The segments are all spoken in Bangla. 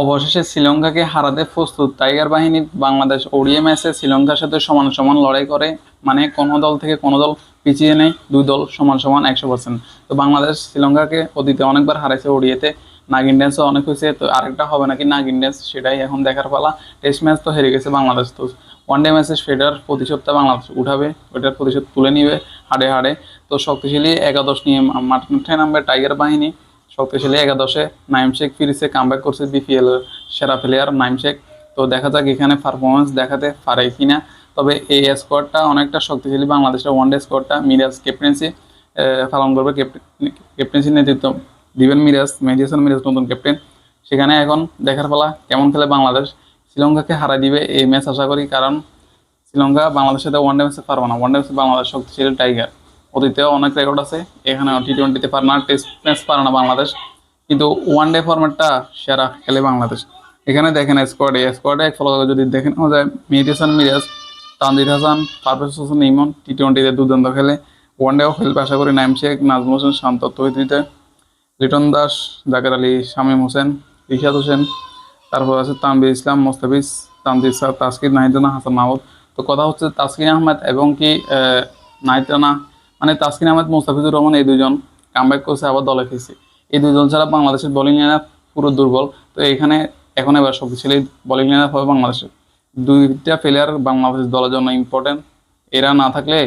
অবশেষে শ্রীলঙ্কাকে হারাতে প্রস্তুত টাইগার বাহিনী বাংলাদেশ ওডিএ ম্যাচে শ্রীলঙ্কার সাথে সমান সমান লড়াই করে। মানে কোনো দল থেকে কোনো দল পিছিয়ে নেই, দুই দল সমান সমান একশো পার্সেন্ট তো বাংলাদেশ শ্রীলঙ্কাকে অতীতে অনেকবার হারাইছে ওডিএতে। নাগিন ড্যান্সও অনেক হয়েছে, তো আরেকটা হবে নাকি নাগিন ড্যান্স সেটাই এখন দেখার পালা। টেস্ট ম্যাচ তো হেরে গেছে বাংলাদেশ তো। ওয়ান ডে ম্যাচে সেটার প্রতিশোধটা বাংলাদেশ উঠাবে, ওটার প্রতিশোধ তুলে নিবে হাড়ে হাড়ে। তো শক্তিশালী একাদশ নিয়ে মাঠে নামবে টাইগার বাহিনী। শক্তিশালী একাদশে নাইম শেখ ফিরিসে কামব্যাক করছে বিপিএল সেরা প্লেয়ার নাইম শেখ। তো দেখা যাক এখানে পারফরমেন্স দেখাতে পারে কিনা। তবে এই স্কোয়াডটা অনেকটা শক্তিশালী, বাংলাদেশের ওয়ানডে স্কোয়াডটা মিরাজ ক্যাপ্টেন্সি পালন করবে ক্যাপ্টেন্সির নেতৃত্ব। দিবেন মিরাজ মেডিয়াসন মিরাজ, নতুন ক্যাপ্টেন সেখানে এখন দেখার পালা, কেমন খেলে বাংলাদেশ। শ্রীলঙ্কাকে হারাই দিবে এই ম্যাচ আশা করি, কারণ শ্রীলঙ্কা বাংলাদেশের সাথে ওয়ান ডে ম্যাচে পারবে না। ওয়ান ডে ম্যাচে বাংলাদেশ শক্তিশালী টাইগার অতীতেও অনেক রেকর্ড আছে। এখানে টি টোয়েন্টিতে পারে না টেস্ট ম্যাচ পারে না বাংলাদেশ। কিন্তু ওয়ান ডে ফরম্যাটটা সেরা খেলে বাংলাদেশ। এখানে দেখেন স্কোয়াডে স্কোয়াডে এক ফলো যদি দেখেন যায় মেডিটেশন মিরাজ তানজিদ হাসান পারভেজ হোসেন ইমন টি টোয়েন্টিতে দুর্দান্ত খেলে। ওয়ান ডেও খেলবে আশা করি নাইম শেখ নাজমুল হোসেন শান্ত তৈরিতে। লিটন দাস জাকের আলী শামীম হোসেন রিশাদ হোসেন। তারপর আছে তানবির ইসলাম মোস্তাফিজ তানজিদ সাহ তাসকির নাহিদানা হাসান মাহমুদ। তো কথা হচ্ছে তাসকিন আহমেদ এবং কি নাহিদানা মানে তাসকিন আহমেদ, মোস্তাফিজুর রহমান এই দুজন কামব্যাক করছে, আবার দলে ফিরছে এই দুজন ছাড়া বাংলাদেশের বোলিং লাইন পুরো দুর্বল। তো এখানে, এখন এবার শক্তিশালী বোলিং লাইন হবে বাংলাদেশের। দুইটা প্লেয়ার বাংলাদেশ দলের জন্য ইম্পর্টেন্ট এরা না থাকলে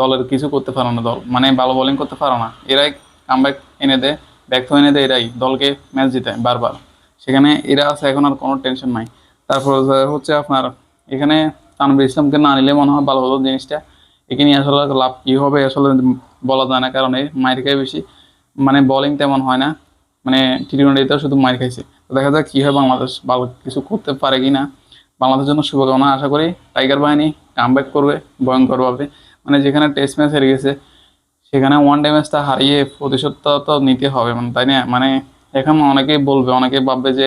দলের কিছু করতে পারে না দল। মানে ভালো বোলিং করতে পারে না। এরাই কামব্যাক এনে দেয়, ব্যর্থ এনে দেয় এরাই। দলকে ম্যাচ জিতায় বারবার। সেখানে এরা আছে, এখন আর কোনো টেনশন নাই। তারপর হচ্ছে আপনার, এখানে তানবির ইসলামকে না নিলে মনে হয় ভালো হতো জিনিসটা। এখানে আসলে লাভ কী হবে আসলে বলা যায় না, কারণ এই মাইর খায় বেশি। মানে বোলিং তেমন হয় না। মানে টি টোয়েন্টিতেও শুধু মাইর খাইছে। তো দেখা যাক কী হয় বাংলাদেশ ভালো কিছু করতে পারে কি না। বাংলাদেশের জন্য শুভকামনা, আশা করি টাইগার বাহিনী কামব্যাক করবে ভয়ঙ্করভাবে। মানে যেখানে টেস্ট ম্যাচ হেরে গেছে, সেখানে ওয়ান ডে ম্যাচটা হারিয়ে প্রতিশোধটা তো নিতে হবে। মানে তাই না? মানে এখন অনেকেই বলবে অনেকে ভাববে যে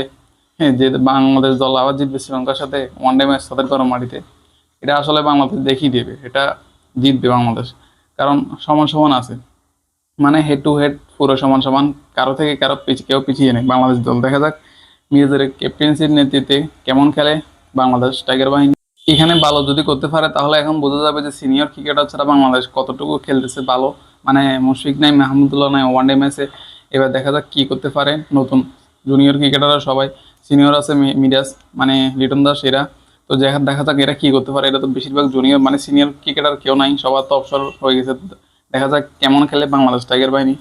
হ্যাঁ যে বাংলাদেশ দল আবার জিতবে শ্রীলঙ্কার সাথে ওয়ান ডে ম্যাচ তাদের গরম মাটিতে। এটা আসলে বাংলাদেশ দেখিয়ে দেবে। এটা জিতবে বাংলাদেশ। কারণ সমান সমান আছে। মানে হেড টু হেড পুরো সমান সমান। কারও থেকে কারও কেউ পিছিয়ে নেই। বাংলাদেশ দল। দেখা যাক মির্জাদের ক্যাপ্টেন্সির নেতৃত্বে কেমন খেলে বাংলাদেশ টাইগার বাহিনী। এখানে ভালো যদি করতে পারে, তাহলে এখন বোঝা যাবে যে সিনিয়র ক্রিকেটার ছাড়া বাংলাদেশ কতটুকু খেলতেছে ভালো। মানে মুশফিক নাই, মাহমুদুল্লাহ নাই ওয়ান ডে ম্যাচে এবার দেখা যাক কী করতে পারে নতুন জুনিয়র ক্রিকেটাররা সবাই। সিনিয়র আছে মিরাজ মানে লিটন দাস, এরা। তো দেখা দেখা যাক এরা কি করতে পারে। এটা তো বেশিরভাগ জুনিয়র মানে সিনিয়র ক্রিকেটার কেউ নাই। সবার তো অবসর হয়ে গেছে। দেখা যাক কেমন খেলে বাংলাদেশ টাইগার বাহিনী।